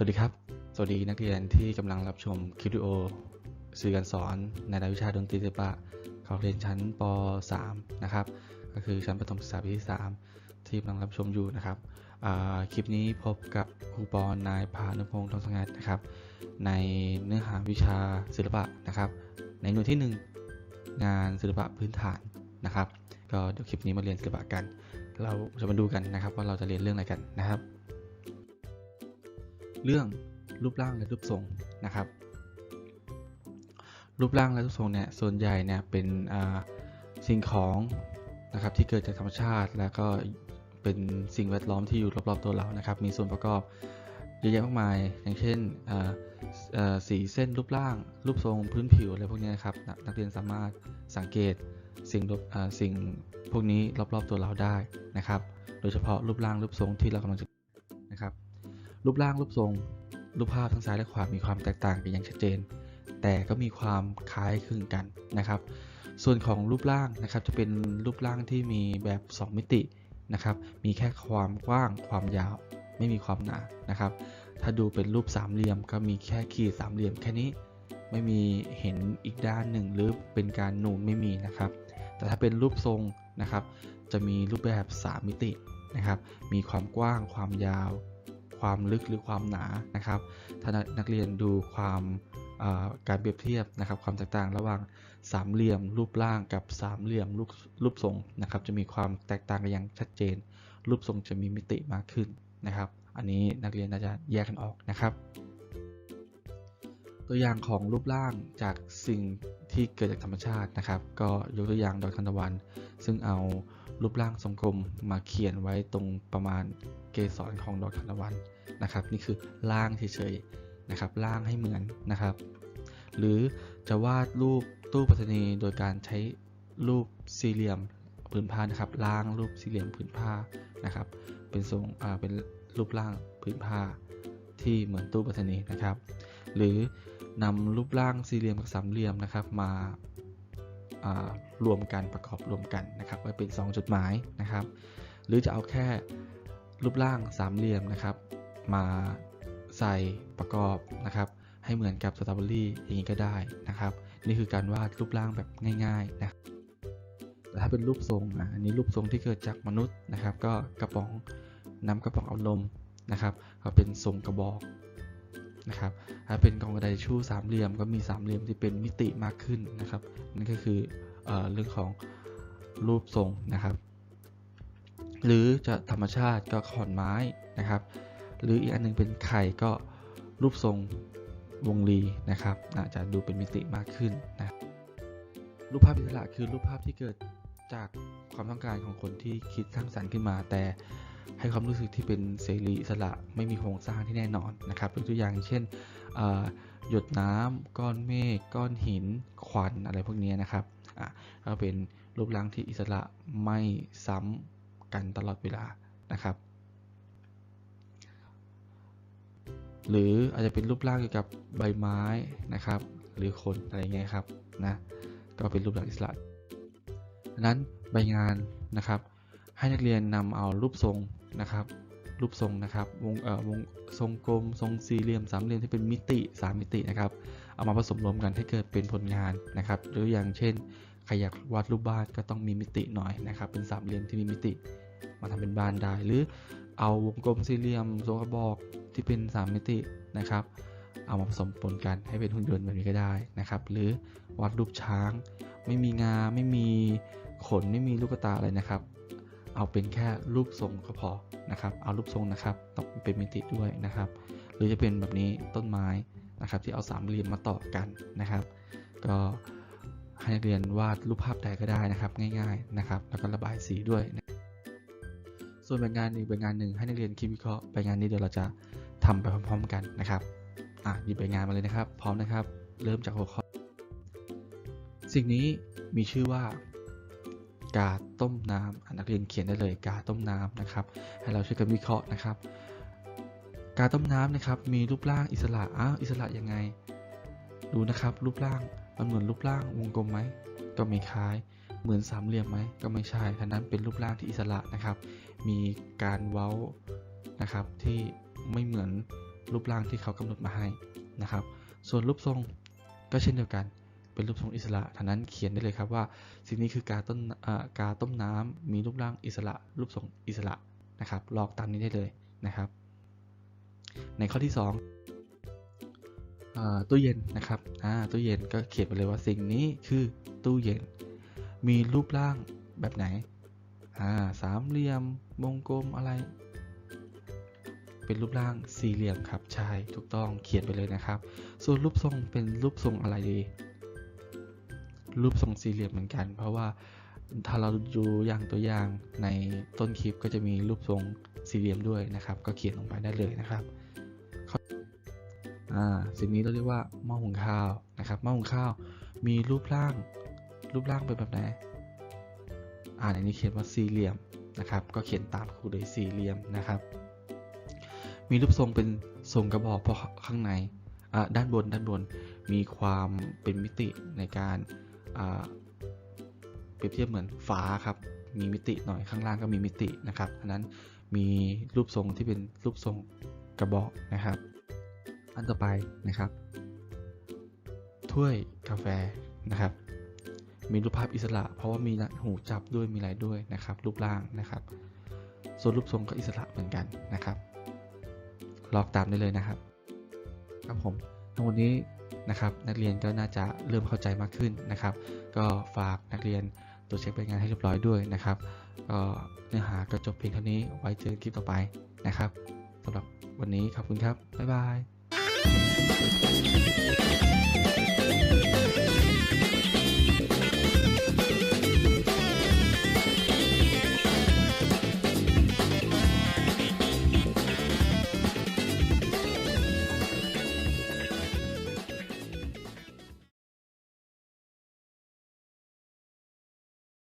สวัสดีครับ สวัสดีนักเรียนที่กำลังรับชมคลิปวิดีโอ สื่อการสอนในรายวิชาดนตรีศิลปะของเรียนชั้นป .3 นะครับ ก็คือชั้นประถมศึกษาปีที่ 3 ที่กำลังรับชมอยู่นะครับคลิปนี้พบกับครูปอนนายพานุพงศ์ทองสงัดนะครับ ในเนื้อหาวิชาศิลปะนะครับ ในหน่วยที่ 1 งานศิลปะพื้นฐานนะครับ ก็เดี๋ยวคลิปนี้มาเรียนศิลปะกัน เราจะมาดูกันนะครับว่าเราจะเรียนเรื่องอะไรกันนะครับ เรื่องรูปร่างและรูปทรงนะครับ รูปร่างและรูปทรงเนี่ยส่วนใหญ่เนี่ยเป็นสิ่งของนะครับที่เกิดจากธรรมชาติ แล้วก็เป็นสิ่งแวดล้อมที่อยู่รอบๆตัวเรานะครับ มีส่วนประกอบเยอะแยะมากมาย อย่างเช่นสีเส้นรูปร่าง รูปทรงพื้นผิวอะไรพวกนี้นะครับนักนักเรียนสามารถสังเกตสิ่งสิ่งพวกนี้รอบๆตัวเราได้นะครับ โดยเฉพาะรูปร่างรูปทรงที่เรากำลังจะนะครับ รูปร่างรูปทรง รูปภาพทั้งซ้ายและขวามีความแตกต่างกันอย่างชัดเจน แต่ก็มีความคล้ายคลึงกันนะครับ ส่วนของรูปร่างนะครับจะเป็นรูปร่างที่มีแบบ 2 มิตินะครับ มีแค่ความกว้างความยาวไม่มีความหนานะครับ ถ้าดูเป็นรูปสามเหลี่ยมก็มีแค่ขีดสามเหลี่ยมแค่นี้ไม่มีเห็นอีกด้านหนึ่งหรือเป็นการนูนไม่มีนะครับ แต่ถ้าเป็นรูปทรงนะครับ จะมีรูปแบบ 3 มิตินะครับ มีความกว้างความยาว ความลึกหรือความหนานะครับถ้านักเรียนดูความการเปรียบเทียบนะครับความแตกต่างระหว่างสามเหลี่ยมรูปร่างกับสามเหลี่ยมรูปรูปทรงนะครับ จะมีความแตกต่างกันอย่างชัดเจน รูปทรงจะมีมิติมากขึ้นนะครับ อันนี้นักเรียนน่าจะแยกกันออกนะครับ ตัวอย่างของรูปร่างจากสิ่งที่เกิดจากธรรมชาตินะครับ ก็ยกตัวอย่างดอกทานตะวัน ซึ่งเอา รูปร่างทรงกลมมาเขียนไว้ตรงประมาณเกสรของดอกทานตะวันนะครับ นี่คือร่างเฉยๆนะครับร่างให้เหมือนนะครับ หรือจะวาดรูปตู้ปรษณีโดยการใช้รูปสี่เหลี่ยมผืนผ้านะครับร่างรูปสี่เหลี่ยมผืนผ้านะครับ เป็นทรงอ่าเป็นรูปร่างผืนผ้าที่เหมือนตู้ปรษณีนะครับ หรือนำรูปร่างสี่เหลี่ยมกับสามเหลี่ยมนะครับ มา รวมกันประกอบรวมกันนะครับไว้เป็น 2จุดหมายนะครับ หรือจะเอาแค่รูปร่างสามเหลี่ยมนะครับ มาใส่ประกอบนะครับ ให้เหมือนกับสตรอเบอรี่อย่างนี้ก็ได้นะครับ นี่คือการวาดรูปร่างแบบง่ายๆนะแต่ถ้าเป็นรูปทรงอะอันนี้รูปทรงที่เกิดจากมนุษย์นะครับ ก็กระป๋องน้ำกระป๋องเอานมนะครับ ก็เป็นทรงกระบอก นะครับถ้าเป็นกล่องกระดาษชู่สามเหลี่ยมก็มีสามเหลี่ยมที่เป็นมิติมากขึ้นนะครับ นั่นก็คือเอเรื่องของรูปทรงนะครับ หรือจะธรรมชาติก็ขอนไม้นะครับ หรืออีกอันหนึงเป็นไข่ก็รูปทรงวงรีนะครับอาจจะดูเป็นมิติมากขึ้นนะรูปภาพอิสระคือรูปภาพที่เกิดจากความต้องการของคนที่คิดสร้างสรรค์ขึ้นมา แต่ ให้ความรู้สึกที่เป็นเสรีอิสระไม่มีโครงสร้างที่แน่นอนนะครับยกตัวอย่างเช่นหยดน้ำก้อนเมฆก้อนหิน ควันอะไรพวกนี้นะครับอะก็เป็นรูปร่างที่อิสระไม่ซ้ำกันตลอดเวลานะครับ หรืออาจจะเป็นรูปร่างเกี่ยวกับใบไม้นะครับ หรือคนอะไรเงี้ยครับนะก็เป็นรูปร่างอิสระดังนั้นใบงานนะครับ ให้นักเรียนนำเอารูปทรง นะครับ รูปทรงนะครับ วงเอ่อวงทรงกลม ทรงสี่เหลี่ยมสามเหลี่ยมที่เป็นมิติ 3 มิตินะครับ เอามาผสมรวมกันให้เกิดเป็นผลงานนะครับ หรืออย่างเช่นใครอยากวาดรูปบ้านก็ต้องมีมิติหน่อยนะครับ เป็นสามเหลี่ยมที่มีมิติ มาทำเป็นบ้านได้ หรือเอาวงกลมสี่เหลี่ยมทรงกระบอกที่เป็น 3 มิตินะครับ เอามาผสมปนกันให้เป็นหุ่นยนต์แบบนี้ก็ได้นะครับ หรือวาดรูปช้าง ไม่มีงา ไม่มีขน ไม่มีลูกตาอะไรนะครับ เอาเป็นแค่รูปทรงก็พอนะครับ เอารูปทรงนะครับต้องเป็นมิติด้วยนะครับ หรือจะเป็นแบบนี้ต้นไม้นะครับที่เอาสามเหลี่ยมมาต่อกันนะครับ ก็ให้นักเรียนวาดรูปภาพใดก็ได้นะครับ ง่าย ๆนะครับ แล้วก็ระบายสีด้วยนะส่วนแบบงานอีกแบบงานหนึ่งให้นักเรียนคิดวิเคราะห์แบบงานนี้เดี๋ยวเราจะทำไปพร้อม ๆ กันนะครับอะหยิบแบบงานมาเลยนะครับ พร้อมนะครับ เริ่มจากหัวข้อ สิ่งนี้มีชื่อว่า กาต้มน้ำนักเรียนเขียนได้เลยกาต้มน้ำนะครับ ให้เราช่วยกันวิเคราะห์นะครับ กาต้มน้ำนะครับ มีรูปร่างอิสระอ้าวอิสระยังไง ดูนะครับ รูปร่างมันเหมือนรูปร่างวงกลมไหมก็ไม่คล้าย เหมือนสามเหลี่ยมไหมก็ไม่ใช่ท่านั้นเป็นรูปร่างที่อิสระนะครับ มีการเว้านะครับที่ไม่เหมือนรูปร่างที่เขากำหนดมาให้นะครับ ส่วนรูปทรงก็เช่นเดียวกัน เป็นรูปทรงอิสระท่านั้นเขียนได้เลยครับว่าสิ่งนี้คือกาต้นกาต้มน้ำมีรูปร่างอิสระ รูปทรงอิสระนะครับ ลอกตามนี้ได้เลยนะครับ ในข้อที่2อ่าตู้เย็นนะครับตู้เย็นก็เขียนไปเลยว่าสิ่งนี้คือตู้เย็น มีรูปร่างแบบไหนาสามเหลี่ยม วงกลมอะไร เป็นรูปร่างสี่เหลี่ยมครับ ใช่ ถูกต้อง เขียนไปเลยนะครับ ส่วนรูปทรงเป็นรูปทรงอะไรดี รูปทรงสี่เหลี่ยมเหมือนกัน เพราะว่าถ้าเราดูอย่างตัวอย่างในต้นคลิปก็จะมีรูปทรงสี่เหลี่ยมด้วยนะครับ ก็เขียนลงไปได้เลยนะครับสิ่งนี้เราเรียกว่าหม้อหุงข้าวนะครับหม้อหุงข้าวมีรูปร่าง รูปร่างเป็นแบบไหนอ่าในนี้เขียนว่าสี่เหลี่ยมนะครับ ก็เขียนตามครูเลยสี่เหลี่ยมนะครับ มีรูปทรงเป็นทรงกระบอกเพราะข้างในด้านบนด้านบนมีความเป็นมิติในการ เปรียบเทียบเหมือนฟ้าครับ มีมิติหน่อยข้างล่างก็มีมิตินะครับอันนั้นมีรูปทรงที่เป็นรูปทรงกระบอกนะครับ อันต่อไปนะครับ ถ้วยกาแฟนะครับ มีรูปภาพอิสระ เพราะว่ามีหูจับด้วยมีอะไรด้วยนะครับ รูปร่างนะครับ ส่วนรูปทรงก็อิสระเหมือนกันนะครับ ลอกตามได้เลยนะครับ ครับผม ทั้งหมดนี้นะครับนักเรียนก็น่าจะเริ่มเข้าใจมากขึ้นนะครับ ก็ฝากนักเรียนตรวจเช็คใบงานให้เรียบร้อยด้วยนะครับก็เนื้อหาก็จบเพียงเท่านี้ไว้เจอกันคลิปต่อไปนะครับสำหรับวันนี้ขอบคุณครับ บ๊ายบาย